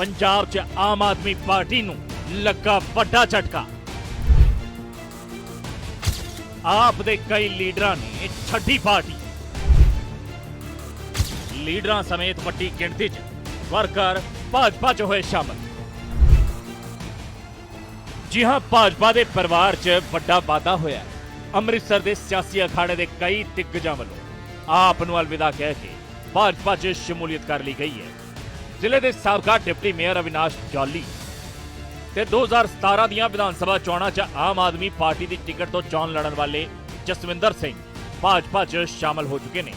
ਪੰਜਾਬ 'ਚ ਆਮ ਆਦਮੀ ਪਾਰਟੀ ਨੂੰ ਲੱਗਾ ਵੱਡਾ ਝਟਕਾ। ਆਪ ਦੇ ਕਈ ਲੀਡਰਾਂ ਨੇ ਛੱਡੀ ਪਾਰਟੀ। ਲੀਡਰਾਂ ਸਮੇਤ ਵੱਡੀ ਗਿਣਤੀ 'ਚ ਵਰਕਰ ਭਾਜਪਾ 'ਚ ਹੋਏ ਸ਼ਾਮਲ। ਜੀ ਹਾਂ, ਭਾਜਪਾ ਦੇ ਪਰਿਵਾਰ 'ਚ ਵੱਡਾ ਵਾਧਾ ਹੋਇਆ। ਅੰਮ੍ਰਿਤਸਰ ਦੇ ਸਿਆਸੀ ਅਖਾੜੇ ਦੇ ਕਈ ਦਿੱਗਜਾਂ ਵੱਲੋਂ ਆਪ ਨੂੰ ਅਲਵਿਦਾ ਕਹਿ ਕੇ ਭਾਜਪਾ 'ਚ ਸ਼ਮੂਲੀਅਤ ਕਰ ਲਈ ਗਈ ਹੈ। ਜ਼ਿਲ੍ਹੇ ਦੇ ਸਾਬਕਾ ਡਿਪਟੀ ਮੇਅਰ ਅਵਿਨਾਸ਼ ਜੌਲੀ ਤੇ 2017 ਦੀਆਂ ਵਿਧਾਨ ਸਭਾ ਚੋਣਾਂ 'ਚ ਆਮ ਆਦਮੀ ਪਾਰਟੀ ਦੀ ਟਿਕਟ ਤੋਂ ਚੋਣ ਲੜਨ ਵਾਲੇ ਜਸਵਿੰਦਰ ਸਿੰਘ ਭਾਜਪਾ 'ਚ ਸ਼ਾਮਲ ਹੋ ਚੁੱਕੇ ਨੇ।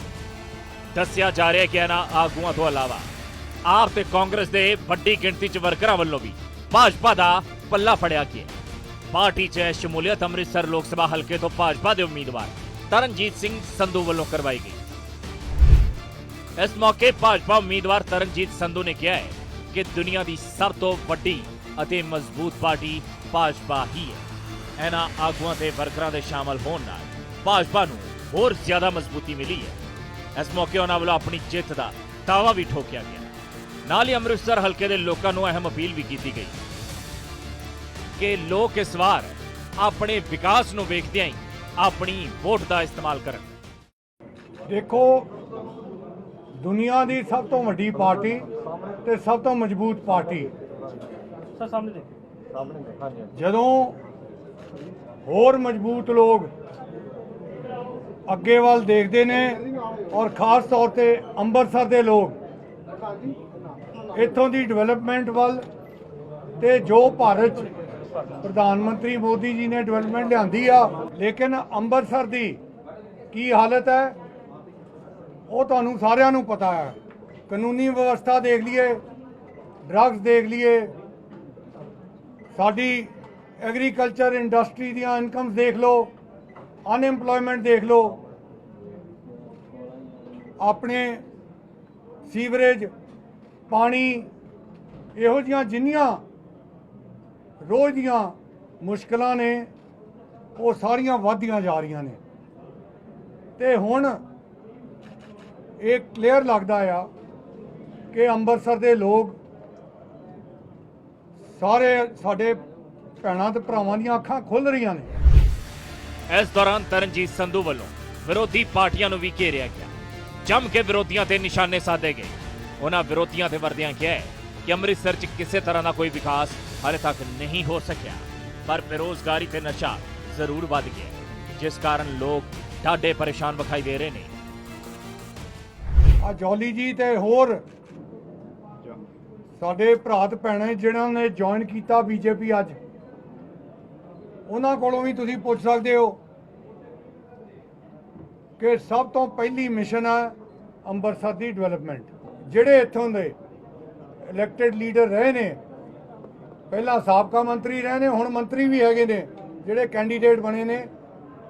ਦੱਸਿਆ ਜਾ ਰਿਹਾ ਕਿ ਇਹਨਾਂ ਆਗੂਆਂ ਤੋਂ ਇਲਾਵਾ ਆਪ ਤੇ ਕਾਂਗਰਸ ਦੇ ਵੱਡੀ ਗਿਣਤੀ 'ਚ ਵਰਕਰਾਂ ਵੱਲੋਂ ਵੀ ਭਾਜਪਾ ਦਾ ਪੱਲਾ ਫੜਿਆ ਗਿਆ ਪਾਰਟੀ 'ਚ ਸ਼ਮੂਲੀਅਤ ਅੰਮ੍ਰਿਤਸਰ ਲੋਕ ਸਭਾ ਹਲਕੇ ਤੋਂ ਭਾਜਪਾ ਦੇ ਉਮੀਦਵਾਰ ਤਰਨਜੀਤ ਸਿੰਘ ਸੰਧੂ ਵੱਲੋਂ ਕਰਵਾਈ ਗਈ। ਇਸ ਮੌਕੇ ਭਾਜਪਾ ਉਮੀਦਵਾਰ ਤਰਨਜੀਤ ਸੰਧੂ ਨੇ ਕਿਹਾ ਹੈ ਕਿ ਦੁਨੀਆ ਦੀ ਸਭ ਤੋਂ ਵੱਡੀ ਅਤੇ ਮਜ਼ਬੂਤ ਪਾਰਟੀ ਭਾਜਪਾ ਹੀ ਹੈ। ਇਹਨਾਂ ਆਗੂਆਂ ਤੇ ਵਰਕਰਾਂ ਦੇ ਸ਼ਾਮਲ ਹੋਣ ਨਾਲ ਭਾਜਪਾ ਨੂੰ ਹੋਰ ਜ਼ਿਆਦਾ ਮਜ਼ਬੂਤੀ ਮਿਲੀ ਹੈ। ਇਸ ਮੌਕੇ ਉਹਨਾਂ ਵੱਲੋਂ ਆਪਣੀ ਜਿੱਤ ਦਾ ਦਾਅਵਾ ਵੀ ਠੋਕਿਆ ਗਿਆ। ਨਾਲ ਹੀ ਅੰਮ੍ਰਿਤਸਰ ਹਲਕੇ ਦੇ ਲੋਕਾਂ ਨੂੰ ਅਹਿਮ ਅਪੀਲ ਵੀ ਕੀਤੀ ਗਈ ਕਿ ਲੋਕ ਇਸ ਵਾਰ ਆਪਣੇ ਵਿਕਾਸ ਨੂੰ ਵੇਖਦਿਆਂ ਹੀ ਆਪਣੀ ਵੋਟ ਦਾ ਇਸਤੇਮਾਲ ਕਰਨ। ਦੇਖੋ ਦੁਨੀਆ ਦੀ ਸਭ ਤੋਂ ਵੱਡੀ ਪਾਰਟੀ ਤੇ ਸਭ ਤੋਂ ਮਜ਼ਬੂਤ ਪਾਰਟੀ। ਸਰ ਸਾਹਮਣੇ ਦੇਖੋ। ਜਦੋਂ ਹੋਰ ਮਜ਼ਬੂਤ ਲੋਕ ਅੱਗੇ ਵੱਲ ਦੇਖਦੇ ਨੇ ਔਰ ਖਾਸ ਤੌਰ ਤੇ ਅੰਮ੍ਰਿਤਸਰ ਦੇ ਲੋਕ ਇੱਥੋਂ ਦੀ ਡਿਵੈਲਪਮੈਂਟ ਵੱਲ ਤੇ ਜੋ ਭਾਰਤ 'ਚ ਪ੍ਰਧਾਨ ਮੰਤਰੀ ਮੋਦੀ ਜੀ ਨੇ ਡਿਵੈਲਪਮੈਂਟ ਲਿਆਂਦੀ ਆ ਲੇਕਿਨ ਅੰਮ੍ਰਿਤਸਰ ਦੀ ਕੀ ਹਾਲਤ ਹੈ? ਉਹ ਤੁਹਾਨੂੰ ਸਾਰਿਆਂ ਨੂੰ ਪਤਾ ਹੈ। ਕਾਨੂੰਨੀ ਵਿਵਸਥਾ ਦੇਖ ਲਈਏ ਡਰੱਗਸ ਦੇਖ ਲਈਏ। ਸਾਡੀ ਐਗਰੀਕਲਚਰ ਇੰਡਸਟਰੀ ਦੀਆਂ ਇਨਕਮਸ ਦੇਖ ਲਓ ਅਨਐਮਪਲੋਇਮੈਂਟ ਦੇਖ ਲਓ। ਆਪਣੇ ਸੀਵਰੇਜ, ਪਾਣੀ, ਇਹੋ ਜੀਆਂ ਜਿੰਨੀਆਂ ਰੋਜ਼ ਦੀਆਂ ਮੁਸ਼ਕਲਾਂ ਨੇ, ਉਹ ਸਾਰੀਆਂ ਵਧਦੀਆਂ ਜਾ ਰਹੀਆਂ ਨੇ। ਤੇ ਹੁਣ ਇਹ ਕਲੀਅਰ ਲੱਗਦਾ ਆ ਕਿ ਅੰਮ੍ਰਿਤਸਰ ਦੇ ਲੋਕ ਸਾਰੇ ਸਾਡੇ ਭੈਣਾਂ ਤੇ ਭਰਾਵਾਂ ਦੀਆਂ ਅੱਖਾਂ ਖੁੱਲ ਰਹੀਆਂ ਨੇ। ਇਸ ਦੌਰਾਨ ਤਰਨਜੀਤ ਸੰਧੂ ਵੱਲੋਂ ਵਿਰੋਧੀ ਪਾਰਟੀਆਂ ਨੂੰ ਵੀ ਘੇਰਿਆ ਗਿਆ। ਜੰਮ ਕੇ ਵਿਰੋਧੀਆਂ ਤੇ ਨਿਸ਼ਾਨੇ ਸਾਧੇ ਗਏ। ਉਹਨਾਂ ਵਿਰੋਧੀਆਂ ਤੇ ਵਰਦਿਆਂ ਕਿਹਾ ਕਿ ਅੰਮ੍ਰਿਤਸਰ 'ਚ ਕਿਸੇ ਤਰ੍ਹਾਂ ਦਾ ਕੋਈ ਵਿਕਾਸ ਹਾਲੇ ਤੱਕ ਨਹੀਂ ਹੋ ਸਕਿਆ। ਪਰ ਬੇਰੋਜ਼ਗਾਰੀ ਤੇ ਨਸ਼ਾ ਜ਼ਰੂਰ ਵੱਧ ਗਿਆ। ਜਿਸ ਕਾਰਨ ਲੋਕ ਢਾਡੇ ਪਰੇਸ਼ਾਨ ਵਿਖਾਈ ਦੇ ਰਹੇ ਨੇ। ਆ ਜੌਲੀ ਜੀ ਤੇ ਹੋਰ। ਸਾਡੇ ਭਰਾ ਤੇ ਭੈਣਾਂ ਜਿਨ੍ਹਾਂ ਨੇ ਜੁਆਇਨ ਕੀਤਾ ਬੀਜੇਪੀ ਅੱਜ, ਉਹਨਾਂ ਕੋਲੋਂ ਵੀ ਤੁਸੀਂ ਪੁੱਛ ਸਕਦੇ ਹੋ ਕਿ ਸਭ ਤੋਂ ਪਹਿਲੀ ਮਿਸ਼ਨ ਹੈ ਅੰਮ੍ਰਿਤਸਰ ਦੀ ਡਿਵੈਲਪਮੈਂਟ ਜਿਹੜੇ ਇੱਥੋਂ ਦੇ ਇਲੈਕਟਿਡ ਲੀਡਰ ਰਹੇ ਨੇ। ਪਹਿਲਾਂ ਸਾਬਕਾ ਮੰਤਰੀ ਰਹੇ ਨੇ, ਹੁਣ ਮੰਤਰੀ ਵੀ ਹੈਗੇ ਨੇ, ਜਿਹੜੇ ਕੈਂਡੀਡੇਟ ਬਣੇ ਨੇ,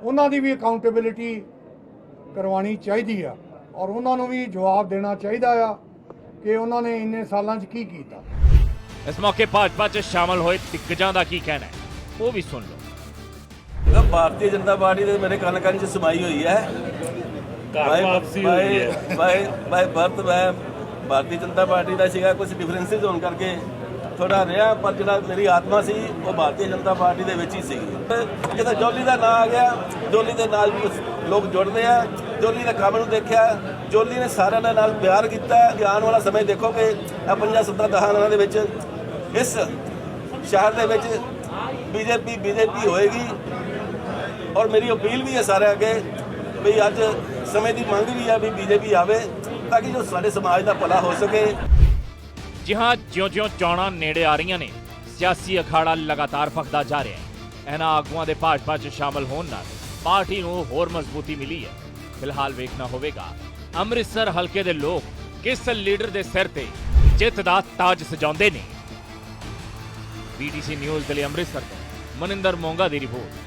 ਉਹਨਾਂ ਦੀ ਵੀ ਅਕਾਊਂਟੇਬਿਲਿਟੀ ਕਰਵਾਉਣੀ ਚਾਹੀਦੀ ਆ। ਔਰ ਉਹਨਾਂ ਨੂੰ ਵੀ ਜਵਾਬ ਦੇਣਾ ਚਾਹੀਦਾ ਆ ਕਿ ਉਹਨਾਂ ਨੇ ਇੰਨੇ ਸਾਲਾਂ 'ਚ ਕੀ ਕੀਤਾ। ਇਸ ਮੌਕੇ ਭਾਜਪਾ 'ਚ ਸ਼ਾਮਲ ਹੋਏ ਦਿੱਗਜਾਂ ਦਾ ਕੀ ਕਹਿਣਾ ਹੈ? ਉਹ ਵੀ ਸੁਣ ਲਓ। ਇਹਦਾ ਭਾਰਤੀ ਜਨਤਾ ਪਾਰਟੀ ਦੇ ਮੇਰੇ ਕੰਨ ਕੰਨ ਚ ਸਮਾਈ ਹੋਈ ਹੈ। ਘਰ ਵਾਪਸੀ ਹੋਈ ਹੈ। ਬਾਈ ਬਾਈ ਬਰਤ ਮੈਂ ਭਾਰਤੀ ਜਨਤਾ ਪਾਰਟੀ ਦਾ ਸੀਗਾ ਕੁਝ ਡਿਫਰੈਂਸਿਸ ਹੋਣ ਕਰਕੇ ਥੋੜਾ ਰਿਹਾ ਪਰ ਜਿਹੜਾ ਮੇਰੀ ਆਤਮਾ ਸੀ ਉਹ ਭਾਰਤੀ ਜਨਤਾ ਪਾਰਟੀ ਦੇ ਵਿੱਚ ਹੀ ਸੀ ਜਦੋਂ ਜੋਲੀ ਦਾ ਨਾਂ ਆ ਗਿਆ ਜੋਲੀ ਦੇ ਨਾਲ ਵੀ ਲੋਕ ਜੁੜਦੇ ਆ। ਜੋਲੀ ਨੇ ਕੰਮ ਨੂੰ ਦੇਖਿਆ, ਜੋਲੀ ਨੇ ਸਾਰਿਆਂ ਦੇ ਨਾਲ ਪਿਆਰ ਕੀਤਾ। ਕਿ ਆਉਣ ਵਾਲਾ ਸਮੇਂ ਦੇਖੋਗੇ ਇਹ ਪੰਜਾਂ ਸੱਤਾਂ ਦਹਾਂ ਦੇ ਵਿੱਚ ਇਸ ਸ਼ਹਿਰ ਦੇ ਵਿੱਚ ਬੀਜੇਪੀ ਬੀਜੇਪੀ ਹੋਏਗੀ। ਔਰ ਮੇਰੀ ਅਪੀਲ ਵੀ ਹੈ ਸਾਰਿਆਂ ਅੱਗੇ ਵੀ ਅੱਜ ਸਮੇਂ ਦੀ ਮੰਗ ਵੀ ਹੈ ਵੀ ਬੀਜੇਪੀ ਆਵੇ ਤਾਂ ਕਿ ਜੋ ਸਾਡੇ ਸਮਾਜ ਦਾ ਭਲਾ ਹੋ ਸਕੇ। ਜਿਹਾਂ ਜਿਉਂ-ਜਿਉਂ ਚੋਣਾਂ ਨੇੜੇ ਆ ਰਹੀਆਂ ਨੇ, ਸਿਆਸੀ ਅਖਾੜਾ ਲਗਾਤਾਰ ਫਖਦਾ ਜਾ ਰਿਹਾ ਹੈ। ਇਹਨਾਂ ਆਗੂਆਂ ਦੇ ਭਾਜਪਾ 'ਚ ਸ਼ਾਮਲ ਹੋਣ ਨਾਲ ਪਾਰਟੀ ਨੂੰ ਹੋਰ ਮਜ਼ਬੂਤੀ ਮਿਲੀ ਹੈ। ਫਿਲਹਾਲ ਵੇਖਣਾ ਹੋਵੇਗਾ। ਅੰਮ੍ਰਿਤਸਰ ਹਲਕੇ ਦੇ ਲੋਕ ਕਿਸ ਲੀਡਰ ਦੇ ਸਿਰ ਤੇ ਜਿੱਤ ਦਾ ਤਾਜ ਸਜਾਉਂਦੇ ਨੇ? ਬੀਟੀਸੀ ਨਿਊਜ਼ ਦੇ ਲਈ ਅੰਮ੍ਰਿਤਸਰ ਤੋਂ ਮਨਿੰਦਰ ਮੋਂਗਾ ਦੀ ਰਿਪੋਰਟ।